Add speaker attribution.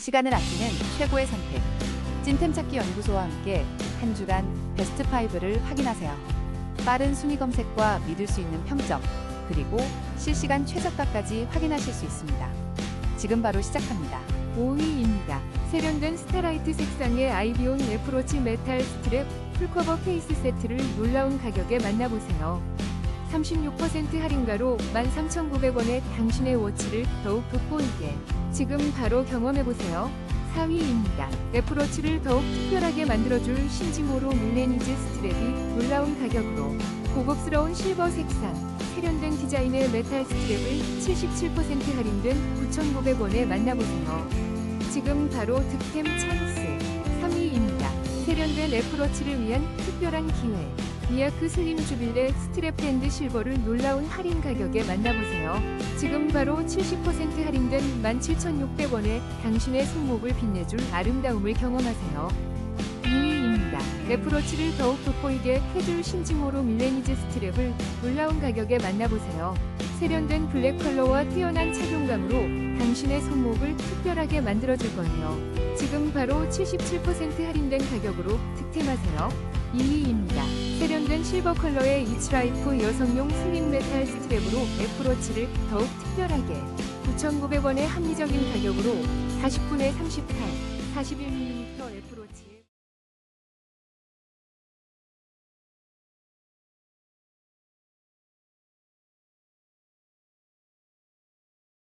Speaker 1: 시간을 아끼는 최고의 선택. 찐템 찾기 연구소와 함께 한 주간 베스트 5를 확인하세요. 빠른 순위 검색과 믿을 수 있는 평점, 그리고 실시간 최저가까지 확인하실 수 있습니다. 지금 바로 시작합니다.
Speaker 2: 5위입니다. 세련된 스타라이트 색상의 아이비온 애플워치 메탈 스트랩 풀커버 케이스 세트를 놀라운 가격에 만나보세요. 36% 할인가로 13,900원에 당신의 워치를 더욱 돋보이게 지금 바로 경험해보세요. 4위입니다. 애플워치를 더욱 특별하게 만들어줄 신지모로 밀레니즈 스트랩이 놀라운 가격으로 고급스러운 실버 색상, 세련된 디자인의 메탈 스트랩을 77% 할인된 9,900원에 만나보세요. 지금 바로 득템 찬스 3위입니다. 세련된 애플워치를 위한 특별한 기회 미야크 슬림 주빌레 스트랩 밴드 실버를 놀라운 할인 가격에 만나보세요. 지금 바로 70% 할인된 17,600원에 당신의 손목을 빛내줄 아름다움을 경험하세요. 2위입니다. 애플워치를 더욱 돋보이게 해줄 신지모로 밀레니즈 스트랩을 놀라운 가격에 만나보세요. 세련된 블랙 컬러와 뛰어난 착용감으로 당신의 손목을 특별하게 만들어줄 거예요. 지금 바로 77% 할인된 가격으로 득템하세요. 2위입니다. 세련된 실버 컬러의 이츠라이프 여성용 슬림 메탈 스트랩으로 애플워치를 더욱 특별하게 9,900원의 합리적인 가격으로 40분에 38, 41mm 애플워치